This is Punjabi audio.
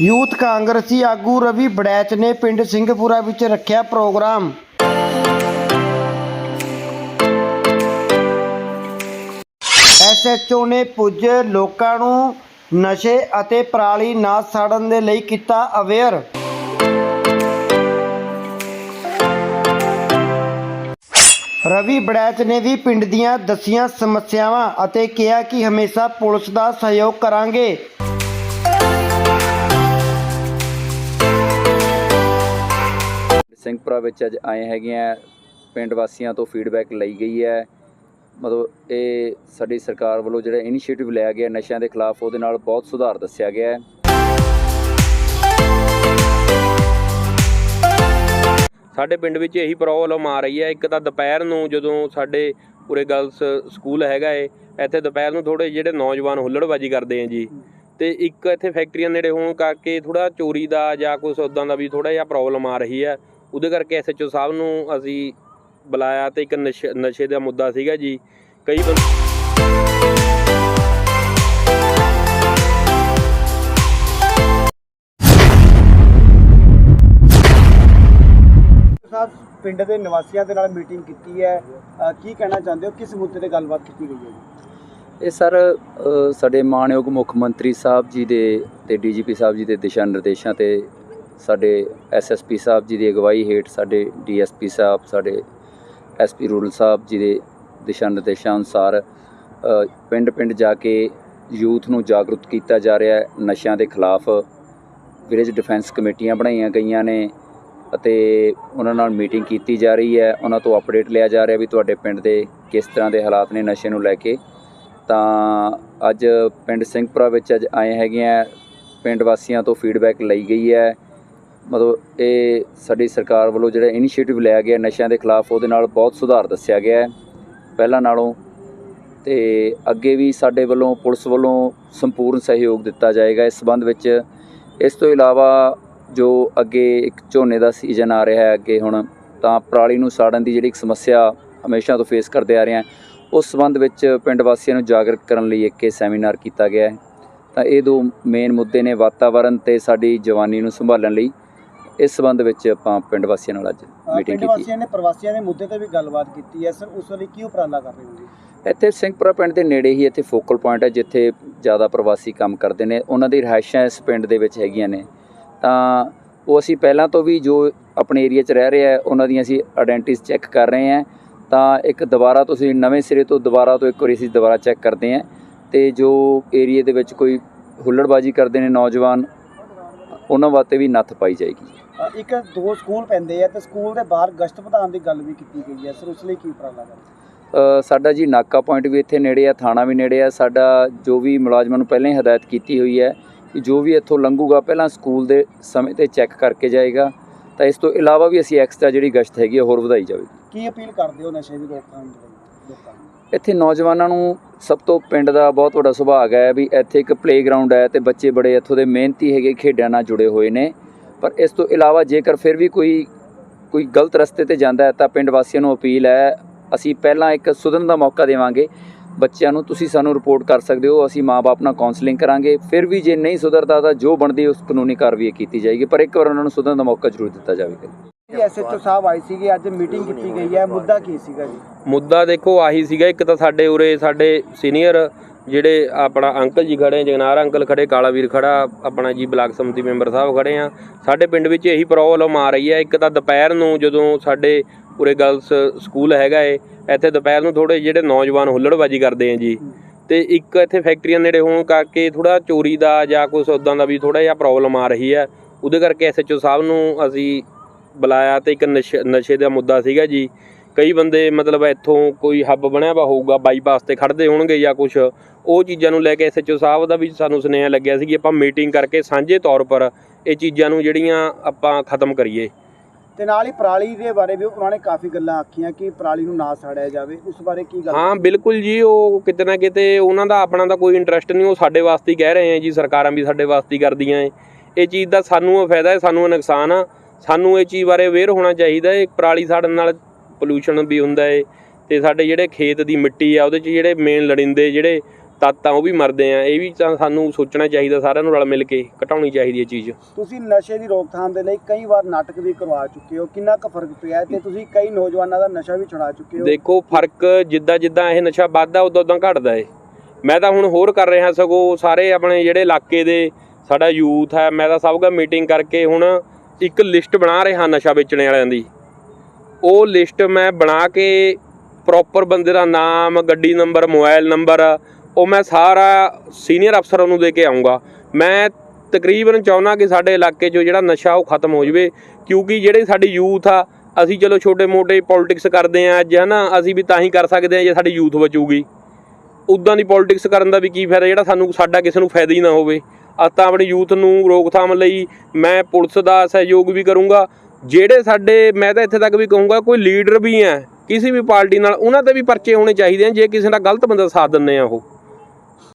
ਯੂਥ ਕਾਂਗਰਸੀ ਆਗੂ ਰਵੀ ਬੜੈਚ ਨੇ ਪਿੰਡ ਸਿੰਘਪੁਰਾ ਵਿੱਚ ਰੱਖਿਆ ਪ੍ਰੋਗਰਾਮ। ਐਸਐਚਓ ਨੇ ਪੁੱਜ ਲੋਕਾਂ ਨੂੰ ਨਸ਼ੇ ਅਤੇ ਪਰਾਲੀ ਨਾ ਸਾੜਨ ਦੇ ਲਈ ਕੀਤਾ ਅਵੇਅਰ। ਰਵੀ ਬੜੈਚ ਨੇ ਵੀ ਪਿੰਡ ਦੀਆਂ ਦਸੀਆਂ ਸਮੱਸਿਆਵਾਂ ਅਤੇ ਕਿਹਾ ਕਿ ਹਮੇਸ਼ਾ ਪੁਲਿਸ ਦਾ ਸਹਿਯੋਗ ਕਰਾਂਗੇ। ਸਿੰਘਪੁਰਾ ਵਿੱਚ ਅੱਜ ਆਏ ਹੈਗੇ ਆ, ਪਿੰਡ ਵਾਸੀਆਂ ਤੋਂ ਫੀਡਬੈਕ ਲਈ ਗਈ ਹੈ। ਮਤਲਬ ਇਹ ਸਾਡੀ ਸਰਕਾਰ ਵੱਲੋਂ ਜਿਹੜਾ ਇਨੀਸ਼ੀਏਟਿਵ ਲਿਆ ਗਿਆ ਨਸ਼ਿਆਂ ਦੇ ਖਿਲਾਫ, ਉਹਦੇ ਨਾਲ ਬਹੁਤ ਸੁਧਾਰ ਦੱਸਿਆ ਗਿਆ ਹੈ। ਸਾਡੇ ਪਿੰਡ ਵਿੱਚ ਇਹੀ ਪ੍ਰੋਬਲਮ ਆ ਰਹੀ ਹੈ। ਇੱਕ ਤਾਂ ਦੁਪਹਿਰ ਨੂੰ ਜਦੋਂ ਸਾਡੇ ਪੂਰੇ ਗਰਲਸ ਸਕੂਲ ਹੈਗਾ ਏ, ਇੱਥੇ ਦੁਪਹਿਰ ਨੂੰ ਥੋੜੇ ਜਿਹੜੇ ਨੌਜਵਾਨ ਹੁੱਲੜਬਾਜੀ ਕਰਦੇ ਆ ਜੀ। ਤੇ ਇੱਕ ਇੱਥੇ ਫੈਕਟਰੀਆਂ ਨੇੜੇ ਹੋਣ ਕਰਕੇ ਥੋੜਾ ਚੋਰੀ ਦਾ ਜਾਂ ਕੁਝ ਉਦਾਂ ਦਾ ਵੀ ਥੋੜਾ ਜਿਹਾ ਪ੍ਰੋਬਲਮ ਆ ਰਹੀ ਹੈ। ਉਹਦੇ ਕਰਕੇ ਐਸਐਚਓ ਸਾਹਿਬ ਨੂੰ ਅਸੀਂ ਬੁਲਾਇਆ ਤੇ ਇੱਕ ਨਸ਼ੇ ਨਸ਼ੇ ਦਾ ਮੁੱਦਾ ਸੀਗਾ ਜੀ। ਕਈ ਬੰਦੇ ਸਾਹਿਬ ਪਿੰਡ ਦੇ ਨਿਵਾਸੀਆਂ ਦੇ ਨਾਲ ਮੀਟਿੰਗ ਕੀਤੀ ਹੈ। ਕੀ ਕਹਿਣਾ ਚਾਹੁੰਦੇ ਹੋ? ਕਿਸ ਮੁੱਦੇ ਤੇ ਗੱਲਬਾਤ ਕੀਤੀ ਗਈ ਹੈ ਜੀ? ਇਹ ਸਰ ਸਾਡੇ ਮਾਣਯੋਗ ਮੁੱਖ ਮੰਤਰੀ ਸਾਹਿਬ ਜੀ ਦੇ ਤੇ ਡੀਜੀਪੀ ਸਾਹਿਬ ਜੀ ਦੇ ਦਿਸ਼ਾ ਨਿਰਦੇਸ਼ਾਂ ਤੇ ਸਾਡੇ ਐਸਐਸਪੀ ਸਾਹਿਬ ਜੀ ਦੀ ਅਗਵਾਈ ਹੇਠ ਸਾਡੇ ਡੀਐਸਪੀ ਸਾਹਿਬ, ਸਾਡੇ ਐਸਪੀ ਰੂਰਲ ਸਾਹਿਬ ਜੀ ਦੇ ਦਿਸ਼ਾ ਨਿਰਦੇਸ਼ਾਂ ਅਨੁਸਾਰ ਪਿੰਡ ਪਿੰਡ ਜਾ ਕੇ ਯੂਥ ਨੂੰ ਜਾਗਰੂਕ ਕੀਤਾ ਜਾ ਰਿਹਾ ਹੈ। ਨਸ਼ਿਆਂ ਦੇ ਖਿਲਾਫ ਵਿਲੇਜ ਡਿਫੈਂਸ ਕਮੇਟੀਆਂ ਬਣਾਈਆਂ ਗਈਆਂ ਨੇ ਅਤੇ ਉਹਨਾਂ ਨਾਲ ਮੀਟਿੰਗ ਕੀਤੀ ਜਾ ਰਹੀ ਹੈ। ਉਹਨਾਂ ਤੋਂ ਅਪਡੇਟ ਲਿਆ ਜਾ ਰਿਹਾ ਵੀ ਤੁਹਾਡੇ ਪਿੰਡ ਦੇ ਕਿਸ ਤਰ੍ਹਾਂ ਦੇ ਹਾਲਾਤ ਨੇ ਨਸ਼ੇ ਨੂੰ ਲੈ ਕੇ। ਤਾਂ ਅੱਜ ਪਿੰਡ ਸਿੰਘਪੁਰਾ ਵਿੱਚ ਅੱਜ ਆਏ ਹੈਗੇ ਆ। ਪਿੰਡ ਵਾਸੀਆਂ ਤੋਂ ਫੀਡਬੈਕ ਲਈ ਗਈ ਹੈ। ਮਤਲਬ ਇਹ ਸਾਡੀ ਸਰਕਾਰ ਵੱਲੋਂ ਜਿਹੜਾ ਇਨੀਸ਼ੀਏਟਿਵ ਲਿਆ ਗਿਆ ਨਸ਼ਿਆਂ ਦੇ ਖਿਲਾਫ, ਉਹਦੇ ਨਾਲ ਬਹੁਤ ਸੁਧਾਰ ਦੱਸਿਆ ਗਿਆ ਹੈ। ਪਹਿਲਾਂ ਨਾਲੋਂ ਤੇ ਅੱਗੇ ਵੀ ਸਾਡੇ ਵੱਲੋਂ, ਪੁਲਿਸ ਵੱਲੋਂ ਸੰਪੂਰਨ ਸਹਿਯੋਗ ਦਿੱਤਾ ਜਾਏਗਾ। ਇਸ ਸੰਬੰਧ ਵਿੱਚ ਇਸ ਤੋਂ ਇਲਾਵਾ ਜੋ ਅੱਗੇ ਇੱਕ ਝੋਨੇ ਦਾ ਸੀਜ਼ਨ ਆ ਰਿਹਾ ਹੈ ਅੱਗੇ ਹੁਣ, ਤਾਂ ਪਰਾਲੀ ਨੂੰ ਸਾੜਨ ਦੀ ਜਿਹੜੀ ਇੱਕ ਸਮੱਸਿਆ ਹਮੇਸ਼ਾ ਤੋਂ ਫੇਸ ਕਰਦੇ ਆ ਰਹੇ ਹਾਂ। ਉਸ ਸੰਬੰਧ ਵਿੱਚ ਪਿੰਡ ਵਾਸੀਆਂ ਨੂੰ ਜਾਗਰੂਕ ਕਰਨ ਲਈ ਇੱਕ ਇਹ ਸੈਮੀਨਾਰ ਕੀਤਾ ਗਿਆ ਹੈ। ਤਾਂ ਇਹ ਦੋ ਮੇਨ ਮੁੱਦੇ ਨੇ ਵਾਤਾਵਰਣ ਤੇ ਸਾਡੀ ਜਵਾਨੀ ਨੂੰ ਸੰਭਾਲਣ ਲਈ। ਇਸ ਸਬੰਧ ਵਿੱਚ ਆਪਾਂ ਪਿੰਡ ਵਾਸੀਆਂ ਨਾਲ ਅੱਜ ਮੀਟਿੰਗ ਪਿੰਡ ਕੀਤੀ। ਵਾਸੀਆਂ ਨੇ ਪ੍ਰਵਾਸੀਆਂ ਦੇ ਮੁੱਦੇ ਤੇ ਵੀ ਗੱਲਬਾਤ ਕੀਤੀ ਹੈ। ਸਰ ਉਸ ਲਈ ਕੀ ਉਪਰਾਲਾ ਕਰ ਰਹੇ ਹੋ ਜੀ? ਇੱਥੇ ਸਿੰਘਪੁਰਾ ਪਿੰਡ ਦੇ ਨੇੜੇ ਹੀ ਇੱਥੇ ਫੋਕਲ ਪੁਆਇੰਟ ਹੈ ਜਿੱਥੇ ਜ਼ਿਆਦਾ ਪ੍ਰਵਾਸੀ ਕੰਮ ਕਰਦੇ ਨੇ। ਉਹਨਾਂ ਦੀ ਰਿਹਾਇਸ਼ਾਂ ਇਸ ਪਿੰਡ ਦੇ ਵਿੱਚ ਹੈਗੀਆਂ ਨੇ। ਤਾਂ ਉਹ ਅਸੀਂ ਪਹਿਲਾਂ ਤੋਂ ਵੀ ਜੋ ਆਪਣੇ ਏਰੀਆ 'ਚ ਰਹਿ ਰਹੇ ਆ ਉਹਨਾਂ ਦੀਆਂ ਅਸੀਂ ਆਇਡੈਂਟੀਜ਼ ਚੈੱਕ ਕਰ ਰਹੇ ਹਾਂ। ਤਾਂ ਇੱਕ ਦੁਬਾਰਾ ਤੁਸੀਂ ਨਵੇਂ ਸਿਰੇ ਤੋਂ ਦੁਬਾਰਾ ਤੋਂ ਇੱਕ ਵਾਰੀ ਅਸੀਂ ਦੁਬਾਰਾ ਚੈੱਕ ਕਰਦੇ ਹਾਂ। ਤੇ ਜੋ ਏਰੀਆ ਦੇ ਵਿੱਚ ਕੋਈ ਹੁੱਲੜਬਾਜੀ ਕਰਦੇ ਨੇ ਨੌਜਵਾਨ ਉਹਨਾਂ ਵਾਸਤੇ ਵੀ ਨੱਥ ਪਾਈ ਜਾਏਗੀ। ਇੱਕ ਦੋ ਸਕੂਲ ਪੈਂਦੇ ਆ ਤੇ ਸਕੂਲ ਦੇ ਬਾਹਰ ਗਸ਼ਤ ਵਧਾਉਣ ਦੀ ਗੱਲ ਵੀ ਕੀਤੀ ਗਈ ਹੈ। ਸਰ ਉਸ ਲਈ ਕੀ ਉਪਰਾਲਾ ਕਰ ਸਾਡਾ ਜੀ ਨਾਕਾ ਪੁਆਇੰਟ ਵੀ ਇੱਥੇ ਨੇੜੇ ਆ ਥਾਣਾ ਵੀ ਨੇੜੇ ਆ। ਸਾਡਾ ਜੋ ਵੀ ਮੁਲਾਜ਼ਮਾਂ ਨੂੰ ਪਹਿਲਾਂ ਹੀ ਹਦਾਇਤ ਕੀਤੀ ਹੋਈ ਹੈ ਕਿ ਜੋ ਵੀ ਇੱਥੋਂ ਲੰਘੂਗਾ ਪਹਿਲਾਂ ਸਕੂਲ ਦੇ ਸਮੇਂ ਤੇ ਚੈੱਕ ਕਰਕੇ ਜਾਏਗਾ। ਤਾਂ ਇਸ ਤੋਂ ਇਲਾਵਾ ਵੀ ਅਸੀਂ ਐਕਸਟਰਾ ਜਿਹੜੀ ਗਸ਼ਤ ਹੈਗੀ ਹੋਰ ਵਧਾਈ ਜਾਵੇਗੀ। ਕੀ ਅਪੀਲ ਕਰਦੇ ਹੋ ਨਸ਼ੇ ਦੀ ਰੋਕਥਾਮ ਦੇ ਲਈ ਇੱਥੇ ਨੌਜਵਾਨਾਂ ਨੂੰ ਸਭ ਤੋਂ ਪਿੰਡ ਦਾ ਬਹੁਤ ਵੱਡਾ ਸੁਭਾਗ ਹੈ ਵੀ ਇੱਥੇ ਇੱਕ ਪਲੇਗਰਾਉਂਡ ਹੈ ਤੇ ਬੱਚੇ ਬੜੇ ਇੱਥੋਂ ਦੇ ਮਿਹਨਤੀ ਹੈਗੇ ਖੇਡਾਂ ਨਾਲ ਜੁੜੇ ਹੋਏ ਨੇ। ਪਰ ਇਸ ਤੋਂ ਇਲਾਵਾ ਜੇਕਰ ਫਿਰ ਵੀ ਕੋਈ ਕੋਈ ਗਲਤ ਰਸਤੇ ਤੇ ਜਾਂਦਾ ਹੈ ਤਾਂ ਪਿੰਡ ਵਾਸੀਆਂ ਨੂੰ ਅਪੀਲ ਹੈ ਅਸੀਂ ਪਹਿਲਾਂ ਇੱਕ ਸੁਧਰਨ ਦਾ ਮੌਕਾ ਦੇਵਾਂਗੇ। ਬੱਚਿਆਂ ਨੂੰ ਤੁਸੀਂ ਸਾਨੂੰ ਰਿਪੋਰਟ ਕਰ ਸਕਦੇ ਹੋ ਅਸੀਂ ਮਾਪੇ ਨਾਲ ਕਾਉਂਸਲਿੰਗ ਕਰਾਂਗੇ। ਫਿਰ ਵੀ ਜੇ ਨਹੀਂ ਸੁਧਰਦਾ ਤਾਂ ਜੋ ਬਣਦੀ ਉਸ ਕਾਨੂੰਨੀ ਕਾਰਵਾਈ ਕੀਤੀ ਜਾਏਗੀ ਪਰ ਇੱਕ ਵਾਰ ਉਹਨਾਂ ਨੂੰ ਸੁਧਰਨ ਦਾ ਮੌਕਾ ਜ਼ਰੂਰ ਦਿੱਤਾ ਜਾਵੇਗਾ ਜੀ। ਐਸਐਚਓ ਸਾਹਿਬ ਆਏ ਸੀਗੇ ਅੱਜ ਮੀਟਿੰਗ ਕੀਤੀ ਗਈ ਹੈ। ਮੁੱਦਾ ਕੀ ਸੀਗਾ ਜੀ? ਮੁੱਦਾ ਦੇਖੋ ਆਹੀ ਸੀਗਾ ਇੱਕ ਤਾਂ ਸਾਡੇ ਉਰੇ ਸਾਡੇ ਸੀਨੀਅਰ ਜਿਹੜੇ ਆਪਣਾ ਅੰਕਲ ਜੀ ਖੜੇ ਜਗਨਾਰ ਅੰਕਲ ਖੜੇ, ਕਾਲਾ ਵੀਰ ਖੜਾ, ਆਪਣਾ ਜੀ ਬਲਾਕ ਸਮਿਤੀ ਮੈਂਬਰ ਸਾਹਿਬ ਖੜੇ ਆ। ਸਾਡੇ ਪਿੰਡ ਵਿੱਚ ਇਹੀ ਪ੍ਰੋਬਲਮ ਆ ਰਹੀ ਹੈ। ਇੱਕ ਤਾਂ ਦੁਪਹਿਰ ਨੂੰ ਜਦੋਂ ਸਾਡੇ ਉਰੇ ਗਰਲਸ ਸਕੂਲ ਹੈਗਾ ਏ, ਇੱਥੇ ਦੁਪਹਿਰ ਨੂੰ ਥੋੜੇ ਜਿਹੜੇ ਨੌਜਵਾਨ ਹੁੱਲੜਬਾਜੀ ਕਰਦੇ ਆ ਜੀ। ਤੇ ਇੱਕ ਇੱਥੇ ਫੈਕਟਰੀਆਂ ਨੇੜੇ ਹੋਣ ਕਰਕੇ ਥੋੜਾ ਚੋਰੀ ਦਾ ਜਾਂ ਕੁਝ ਉਦਾਂ ਦਾ ਵੀ ਥੋੜਾ ਜਿਹਾ ਪ੍ਰੋਬਲਮ ਆ ਰਹੀ ਹੈ। ਉਹਦੇ ਕਰਕੇ ਐਸਐਚਓ ਸਾਹਿਬ ਨੂੰ ਅਸੀਂ ਬੁਲਾਇਆ ਤੇ ਇੱਕ ਨਸ਼ੇ ਨਸ਼ੇ ਦਾ ਮੁੱਦਾ ਸੀਗਾ ਜੀ। ਕਈ ਬੰਦੇ ਮਤਲਬ ਇੱਥੋਂ ਕੋਈ ਹੱਬ ਬਣਿਆ ਵਾ ਹੋਊਗਾ ਬਾਈਪਾਸ ਤੇ ਖੜਦੇ ਹੋਣਗੇ ਜਾਂ ਕੁਝ ਉਹ ਚੀਜ਼ਾਂ ਨੂੰ ਲੈ ਕੇ ਐਸਐਚਓ ਸਾਹਿਬ ਦਾ ਵੀ ਸਾਨੂੰ ਸੁਨੇਹਾ ਲੱਗਿਆ ਸੀ ਕਿ ਆਪਾਂ ਮੀਟਿੰਗ ਕਰਕੇ ਸਾਂਝੇ ਤੌਰ ਪਰ ਇਹ ਚੀਜ਼ਾਂ ਨੂੰ ਜਿਹੜੀਆਂ ਆਪਾਂ ਖਤਮ ਕਰੀਏ। ਤੇ ਨਾਲ ਹੀ ਪਰਾਲੀ ਦੇ ਬਾਰੇ ਵੀ ਉਹਨਾਂ ਨੇ ਕਾਫੀ ਗੱਲਾਂ ਆਖੀਆਂ ਕਿ ਪਰਾਲੀ ਨੂੰ ਨਾ ਸਾੜਿਆ ਜਾਵੇ ਉਸ ਬਾਰੇ ਕੀ ਗੱਲ? ਹਾਂ ਬਿਲਕੁਲ ਜੀ ਉਹ ਕਿਤੇ ਨਾ ਕਿਤੇ ਉਹਨਾਂ ਦਾ ਆਪਣਾ ਤਾਂ ਕੋਈ ਇੰਟਰਸਟ ਨਹੀਂ ਉਹ ਸਾਡੇ ਵਾਸਤੇ ਹੀ ਕਹਿ ਰਹੇ ਆ ਜੀ ਸਰਕਾਰਾਂ ਵੀ ਸਾਡੇ ਵਾਸਤੇ ਹੀ ਕਰਦੀਆਂ ਏ। ਇਹ ਚੀਜ਼ ਦਾ ਸਾਨੂੰ ਫਾਇਦਾ ਹੈ ਸਾਨੂੰ ਨੁਕਸਾਨ ਆ। ਸਾਨੂੰ ਇਹ ਚੀਜ਼ ਬਾਰੇ ਅਵੇਅਰ ਹੋਣਾ ਚਾਹੀਦਾ ਹੈ ਪਰਾਲੀ ਸਾੜਨ ਨਾਲ ਪੋਲੂਸ਼ਨ ਵੀ ਹੁੰਦਾ ਏ ਤੇ ਸਾਡੇ ਜਿਹੜੇ ਖੇਤ ਦੀ ਮਿੱਟੀ ਆ ਉਹਦੇ 'ਚ ਜਿਹੜੇ ਮੇਨ ਲੜਿੰਦੇ ਜਿਹੜੇ ਤਦ ਤਾਂ ਉਹ ਵੀ ਮਰਦੇ ਆ। ਇਹ ਵੀ ਤਾਂ ਸਾਨੂੰ ਸੋਚਣਾ ਚਾਹੀਦਾ ਸਾਰਿਆਂ ਨੂੰ ਰਲ ਮਿਲ ਕੇ ਘਟਾਉਣੀ ਚਾਹੀਦੀ ਹੈ ਚੀਜ਼। ਤੁਸੀਂ ਨਸ਼ੇ ਦੀ ਰੋਕਥਾਮ ਦੇ ਲਈ ਕਈ ਵਾਰ ਨਾਟਕ ਵੀ ਕਰਵਾ ਚੁੱਕੇ ਹੋ ਕਿੰਨਾ ਕੁ ਫ਼ਰਕ ਪਿਆ? ਹੈ ਤੇ ਤੁਸੀਂ ਕਈ ਨੌਜਵਾਨਾਂ ਦਾ ਨਸ਼ਾ ਵੀ ਛੁਡਾ ਚੁੱਕੇ ਹੋ। ਦੇਖੋ ਫ਼ਰਕ ਜਿੱਦਾਂ ਜਿੱਦਾਂ ਇਹ ਨਸ਼ਾ ਵੱਧਦਾ ਉਦੋਂ ਉਦੋਂ ਘਟਦਾ ਏ। ਮੈਂ ਤਾਂ ਹੁਣ ਹੋਰ ਕਰ ਰਿਹਾ ਸਗੋਂ ਸਾਰੇ ਆਪਣੇ ਜਿਹੜੇ ਇਲਾਕੇ ਦੇ ਸਾਡਾ ਯੂਥ ਹੈ ਮੈਂ ਤਾਂ ਸਭ ਦਾ ਮੀਟਿੰਗ ਕਰਕੇ ਹੁਣ ਇੱਕ ਲਿਸਟ ਬਣਾ ਰਿਹਾ ਨਸ਼ਾ ਵੇਚਣ ਵਾਲਿਆਂ ਦੀ। ਉਹ ਲਿਸਟ ਮੈਂ ਬਣਾ ਕੇ ਪ੍ਰੋਪਰ ਬੰਦੇ ਦਾ ਨਾਮ, ਗੱਡੀ ਨੰਬਰ, ਮੋਬਾਈਲ ਨੰਬਰ, ਉਹ ਮੈਂ ਸਾਰਾ ਸੀਨੀਅਰ ਅਫਸਰਾਂ ਨੂੰ ਦੇ ਕੇ ਆਉਂਗਾ ਮੈਂ ਤਕਰੀਬਨ ਚਾਹੁੰਦਾ ਕਿ ਸਾਡੇ ਇਲਾਕੇ 'ਚੋਂ ਜਿਹੜਾ ਨਸ਼ਾ ਉਹ ਖਤਮ ਹੋ ਜਾਵੇ, ਕਿਉਂਕਿ ਜਿਹੜੇ ਸਾਡੀ ਯੂਥ ਆ, ਅਸੀਂ ਚਲੋ ਛੋਟੇ ਮੋਟੇ ਪੋਲਿਟਿਕਸ ਕਰਦੇ ਆ ਅੱਜ ਹਨਾ, ਅਸੀਂ ਵੀ ਤਾਂ ਹੀ ਕਰ ਸਕਦੇ ਆ ਜੇ ਸਾਡੀ ਯੂਥ ਬਚੂਗੀ। ਉਦਾਂ ਦੀ ਪੋਲਿਟਿਕਸ ਕਰਨ ਦਾ ਵੀ ਕੀ ਫਾਇਦਾ, ਜਿਹੜਾ ਸਾਨੂੰ, ਸਾਡਾ ਕਿਸੇ ਨੂੰ ਫਾਇਦਾ ਹੀ ਨਾ ਹੋਵੇ। ਅੱਜ ਤਾਂ ਆਪਣੀ ਯੂਥ ਨੂੰ ਰੋਕਥਾਮ ਲਈ ਮੈਂ ਪੁਲਿਸ ਦਾ ਸਹਿਯੋਗ ਵੀ ਕਰੂੰਗਾ ਜਿਹੜੇ ਸਾਡੇ, ਮੈਂ ਤਾਂ ਇੱਥੇ ਤੱਕ ਵੀ ਕਹੂੰਗਾ ਕੋਈ ਲੀਡਰ ਵੀ ਹੈ, ਕਿਸੇ ਵੀ ਪਾਰਟੀ ਨਾਲ, ਉਹਨਾਂ ਤੇ ਵੀ ਪਰਚੇ ਹੋਣੇ ਚਾਹੀਦੇ ਆ, ਜੇ ਕਿਸੇ ਦਾ ਗਲਤ ਬੰਦਾ ਸਾਥ ਦਿੰਦੇ ਆ ਉਹ।